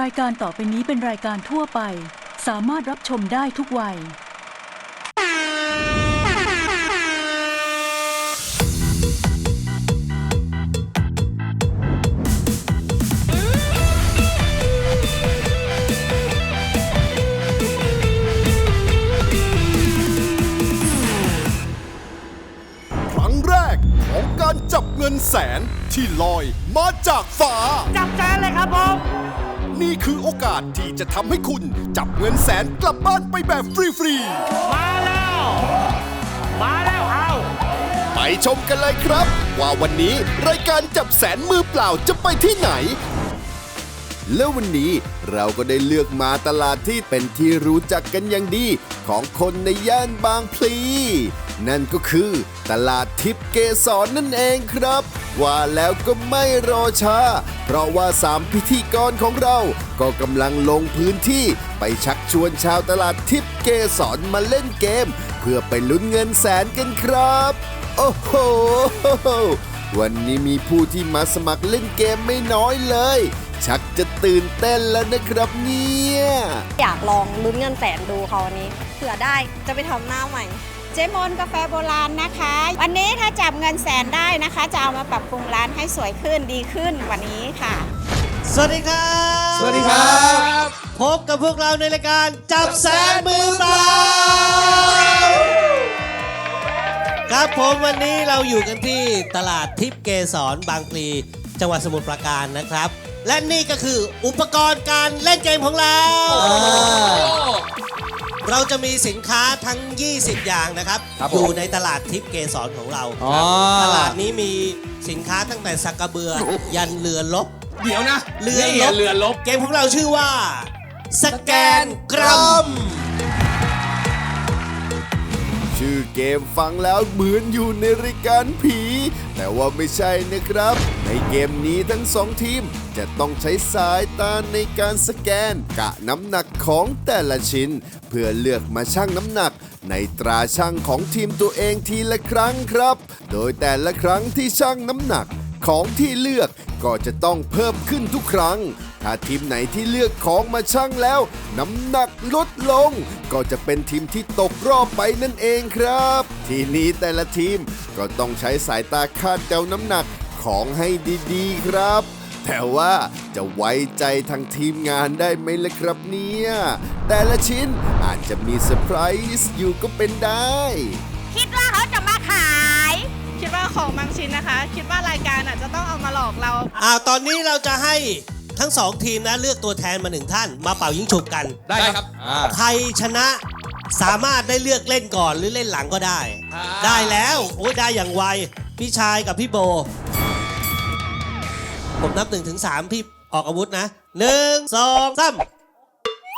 รายการต่อไปนี้เป็นรายการทั่วไป สามารถรับชมได้ทุกวัย ครั้งแรกของการจับเงินแสนที่ลอยมาจากฟ้า จับแสนเลยครับผม นี่คือโอกาสที่จะทำให้คุณจับเงินแสนกลับบ้านไปแบบฟรีมาแล้ว มาแล้วเอาๆ ไปชมกันเลยครับ ว่าวันนี้รายการจับแสนมือเปล่าจะไปที่ไหน แล้ววันนี้เราก็ได้เลือกมาตลาดที่เป็นที่รู้จักกันอย่างดีของคนในย่านบางพลี นั่นก็คือตลาดทิพย์เกสรนั่นเองครับ ว่าแล้วก็ไม่รอช้า เพราะว่าสามพิธีกรของเรา ก็กำลังลงพื้นที่ไปชักชวนชาวตลาดทิพย์เกสรมาเล่นเกม เพื่อไปลุ้นเงินแสนกันครับ โอ้โห วันนี้มีผู้ที่มาสมัครเล่นเกมไม่น้อยเลย ชักจะตื่นเต้นแล้วนะครับเนี่ย อยากลองลุ้นเงินแสนดูค่ะวันนี้เผื่อได้จะไปทำหน้าใหม่ เจมอนกาแฟโบราณนะคะ วันนี้ถ้าจับเงินแสนได้นะคะ จะเอามาปรับปรุงร้านให้สวยขึ้นดีขึ้นกว่านี้ค่ะ สวัสดีครับสวัสดีครับ พบกับพวกเราในรายการจับแสนมือเปล่าครับผมวันนี้เราอยู่กันที่ตลาดทิพย์เกสรบางพลีจังหวัดสมุทรปราการนะครับ และนี่ก็คืออุปกรณ์การเล่นเกมของเรา เราจะมีสินค้าทั้ง 20 อย่างนะครับ ครับอยู่ผมในตลาดทิพย์เกสรของเราอ๋อ ตลาดนี้มีสินค้าตั้งแต่สักกระเบือ ยันเรือลบ เดี๋ยวนะเรือนี่ลบ เรือลบ เกมของเราชื่อว่า สแกนกรัม ชื่อเกมฟังแล้วเหมือนอยู่ในรายการผี แต่ว่าไม่ใช่นะครับ ในเกมนี้ทั้งสองทีม จะต้องใช้สายตาในการสแกน กะน้ำหนักของแต่ละชิ้น เพื่อเลือกมาชั่งน้ำหนัก ในตราชั่งของทีมตัวเองทีละครั้งครับ โดยแต่ละครั้งที่ชั่งน้ำหนักของที่เลือก ก็จะต้องเพิ่มขึ้นทุกครั้ง ถ้าทีมไหนที่เลือกของมาชั่งแล้ว น้ำหนักลดลง ก็จะเป็นทีมที่ตกรอบไปนั่นเองครับ ทีนี้แต่ละทีมก็ต้องใช้สายตาคาดเดาน้ำหนักของให้ดีๆ ครับแต่ว่าจะไว้ใจทางทีมงานได้ไหมล่ะครับเนี่ย แต่ละชิ้นอาจจะมีเซอร์ไพรส์อยู่ก็เป็นได้ ชิ้นนะคะ คิดว่ารายการอาจจะต้องเอามาหลอกเราอ่าตอนนี้เราจะให้ทั้งสองทีมนะเลือกตัวแทนมาหนึ่งท่าน มาเป่ายิงฉุบกัน ได้ครับอ่าใครชนะสามารถได้เลือกเล่นก่อนหรือเล่นหลังก็ได้อ่าได้แล้วโอ้ยได้อย่างไวพี่ชายกับพี่โบ ผมนับหนึ่งถึงสามพี่ออกอาวุธนะหนึ่งสองสาม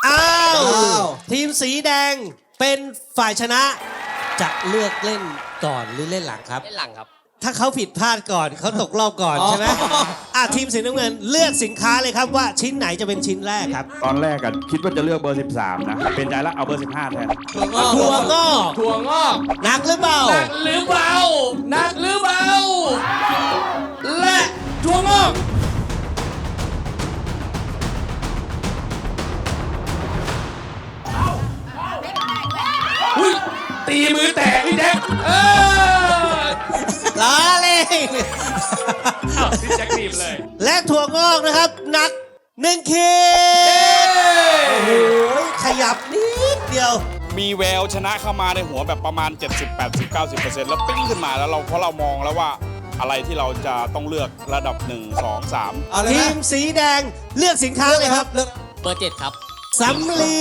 อ้าวทีมสีแดงเป็นฝ่ายชนะ จะเลือกเล่นก่อนหรือเล่นหลังครับ เล่นหลังครับ ถ้าเขาผิดพลาดก่อนเขาตกรอบก่อนใช่ไหมอะทีมสีน้ำเงินเลือกสินค้าเลยครับว่าชิ้นไหนจะเป็นชิ้นแรกครับตอนแรกอะคิดว่าจะเลือกเบอร์ 13 นะ เป็นใจแล้วเอาเบอร์ 15 แทน ถั่วงอกถั่วงอกหนักหรือเปล่า หนักหรือเบาหนักหรือเบาและถั่วงอกอุ้ยตีมือแตกพี่แจ็คเออ ล้าเลยอ้าวพี่แจ็คทีมเลย และถั่วงอกนะครับหนักหนึ่งขีดโอ้โหขยับนิดเดียว มีแววชนะเข้ามาในหัวแบบประมาณ 70 80 90 แล้วปิ้งขึ้นมาแล้วเราเพราะเรามองแล้วว่าอะไรที่เราจะต้องเลือกระดับ 1 2 3ทีมสีแดงเลือกสินค้าเลยครับเบอร์เจ็ดครับสำลี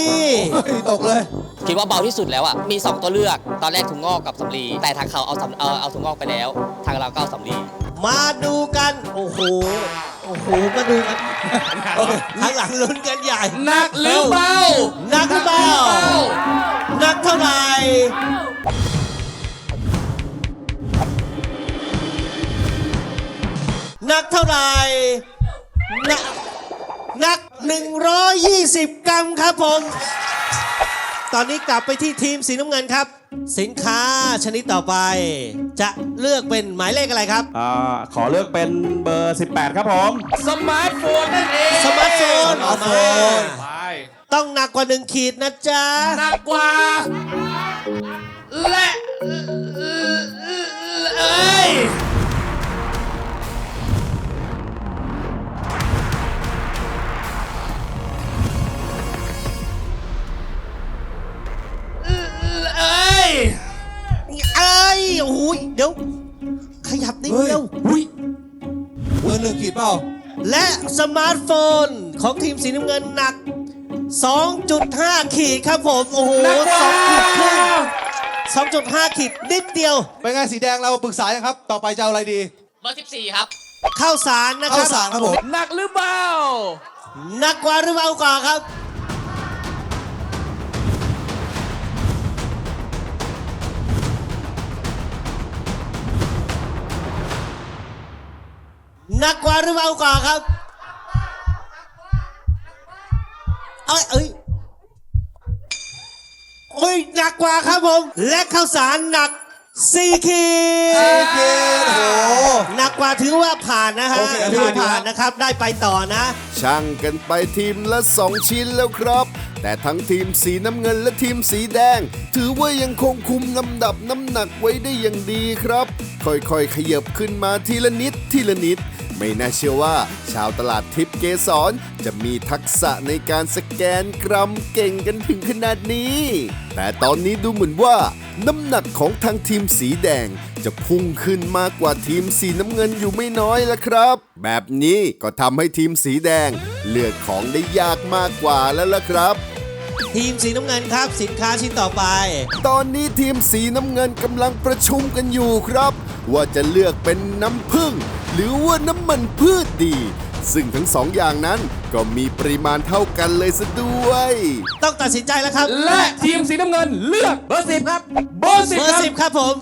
คิดว่าเบาที่สุดแล้วอะมี 2 ตัวเลือก ตอนแรกถุงงอกกับสำลีแต่ทางเขาเอาสำเอาเอาถุงงอกไปแล้ว ทางเราก็เอาสำลีมาดูกัน โอ้โห โอ้โห มาดูกันข้างหลังลุ้นกันใหญ่หนักหรือเบาหนักหรือเปล่าหนักเท่าไหร่หนักเท่าไหร่หนักหนัก120 กรัมครับผม ตอนนี้กลับไปที่ทีมสีน้ำเงินครับ สินค้าชนิดต่อไป จะเลือกเป็นหมายเลขอะไรครับ อ่าขอเลือกเป็นเบอร์ 18 ครับผม สมาร์ทโฟนนั่นเองสมาร์ทโฟนสมาไปต้องหนักกว่าหนึ่งขีดนะจ๊ะ หนักกว่า และ และสมาร์ทโฟนของทีมสีน้ำเงินหนัก 2.5 ขีดครับผม โอ้โหหนักกว่า สองขีดครึ่ง2.5 ขีดนิดเดียว เป็นไงสีแดงเราปรึกษายังครับ ต่อไปจะเอาอะไรดี เบอร์14 ครับ ข้าวสารนะคข้ารัวบสารครับผม หนักหรือเบา หนักกว่าหรือเบากว่าครับ หนักกว่าหรือเบากว่าครับ เอ้ยเอ้ยโอ้ยหนักกว่าครับผม และข้าวสารหนัก4ขีดโอเคโอ้โหหนักกว่าถือว่าผ่านนะฮะโอเคถือว่าถือว่าผ่านนะครับ ได้ไปต่อนะ ช่างกันไปทีมละ 2 ชิ้นแล้วครับ แต่ทั้งทีมสีน้ำเงินและทีมสีแดง ถือว่ายังคงคุมลำดับน้ำหนักไว้ได้อย่างดีครับ ค่อยๆ ขยับขึ้นมาทีละนิดทีละนิดไม่น่าเชื่อว่า ชาวตลาดทิพย์เกสรจะมีทักษะในการสแกนกรัมเก่งกันถึงขนาดนี้ แต่ตอนนี้ดูเหมือนว่า น้ำหนักของทางทีมสีแดง จะพุ่งขึ้นมากกว่าทีมสีน้ำเงินอยู่ไม่น้อยแล้วครับ แบบนี้ก็ทำให้ทีมสีแดง เลือกของได้ยากมากกว่าแล้วล่ะครับทีมสีน้ำเงินครับสินค้าชิ้นต่อไป ตอนนี้ทีมสีน้ำเงินกำลังประชุมกันอยู่ครับ ว่าจะเลือกเป็นน้ำผึ้ง หรือว่าน้ำมันพืชดี ซึ่งทั้งสองอย่างนั้นก็มีปริมาณเท่ากันเลยซะด้วย ต้องตัดสินใจแล้วครับและทีมสีน้ำเงินเลือกเบอร์สิบครับเบอร์สิบเบอคร์รับสิบครับผม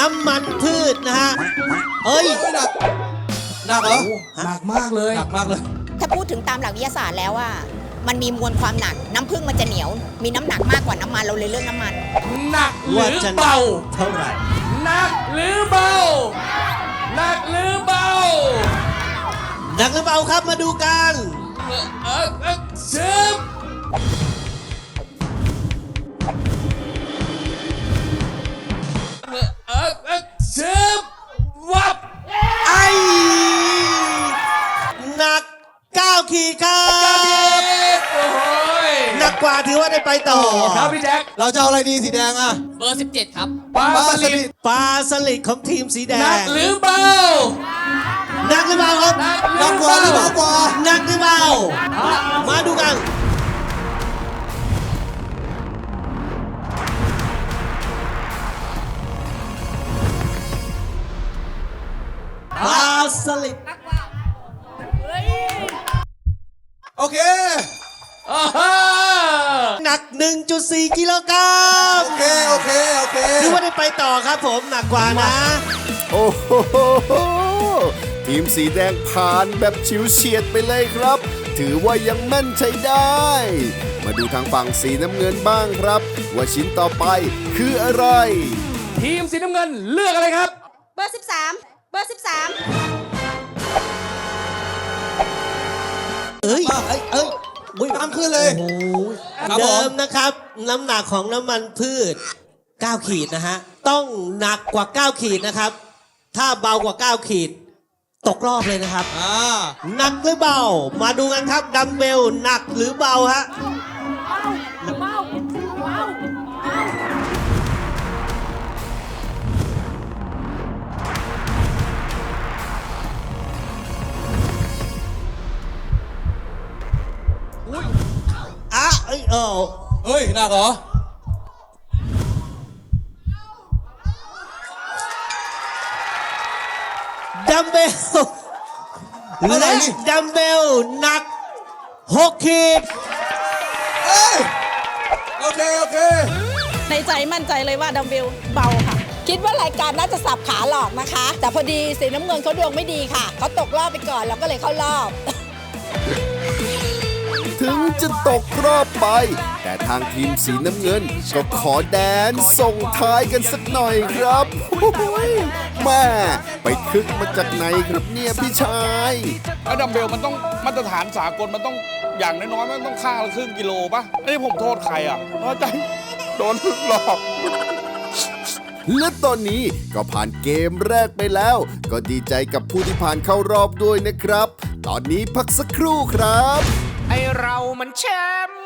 น้ำมันพืชนะฮะเอ้ยหนักหนักเหรอหนักมากเลยหนักมากเลย ถ้าพูดถึงตามหลักวิทยาศาสตร์แล้วอะมันมีมวลความหนัก น้ำผึ้งมันจะเหนียว มีน้ำหนักมากกว่าน้ำมันเราเลยเลือกน้ำมัน หนักหว่ารือจะเบา เท่าไหร่ หนักหรือเบา หนักหรือาครับมาดูกันเออเออเออสิบเออเออเออสิบวับไอหนัก 9 ขีดครับโอ้ยหนักกว่าถือว่าได้ไปต่อครับพี่แจ็คเราจะเอาอะไรดีสีแดงอะเบอร์ 17 ครับปลาสลิดปลาสลิดของทีมสีแดงหนักหรือเบา หนักหรือเบาครับหนักกว่าหรือเบากว่าหนักหรือเบามาดูกันปลาสลิดโอเคอ่าฮะหนัก 1.4 กิโลกรัมโอเค โอเค โอเคถือว่าได้ไปต่อครับผม หนักกว่านะ โอ้โห ทีมสีแดงผ่านแบบฉิวเฉียดไปเลยครับ ถือว่ายังแม่นใช้ได้ มาดูทางฝั่งสีน้ำเงินบ้างครับ ว่าชิ้นต่อไปคืออะไร ทีมสีน้ำเงินเลือกอะไรครับ เบอร์ 13 เบอร์ 13 เอ้ยเอ้ยเอ้ยอุ๊ยตามขึ้นเลยโอ้โหครับผม เดิมนะครับ น้ำหนักของน้ำมันพืช 9 ขีดนะฮะ ต้องหนักกว่า 9 ขีดนะครับ ถ้าเบากว่า 9 ขีด ตกรอบเลยนะครับ อ่าหนักหรือเบา มาดูกันครับดัมเบลหนักหรือเบาฮะ อะเอ้ยเออเฮ้ยหนักเหรอ ดัมเบลเท่าไหร่และนี่ ดัมเบลหนัก6ขีด เอ้ยโอเค โอเค ในใจมั่นใจเลยว่าดัมเบลเบาค่ะ คิดว่ารายการน่าจะสับขาหลอกนะคะ แต่พอดีสีน้ำเงินเขาดวงไม่ดีค่ะ เขาตกรอบไปก่อนเราก็เลยเข้ารอบ ถึงจะตกรอบไป แต่ทางทีมสีน้ำเงิน ก็ขอแดนส่งท้ายกันสักหน่อยครับโอ้โหแม่ไปคึกมาจากไหนครับเนี่ยพี่ชายแล้วดัมเบลมันต้องมาตรฐานสากลมันต้องอย่างน้อยๆมันต้องข้างละครึ่งกิโลป่ะไอ้นี่ผมโทษใครอะเพราะใจโดนหลอกและตอนนี้ก็ผ่านเกมแรกไปแล้ว ก็ดีใจกับผู้ที่ผ่านเข้ารอบด้วยนะครับ ตอนนี้พักสักครู่ครับไอ เรามันแชมป์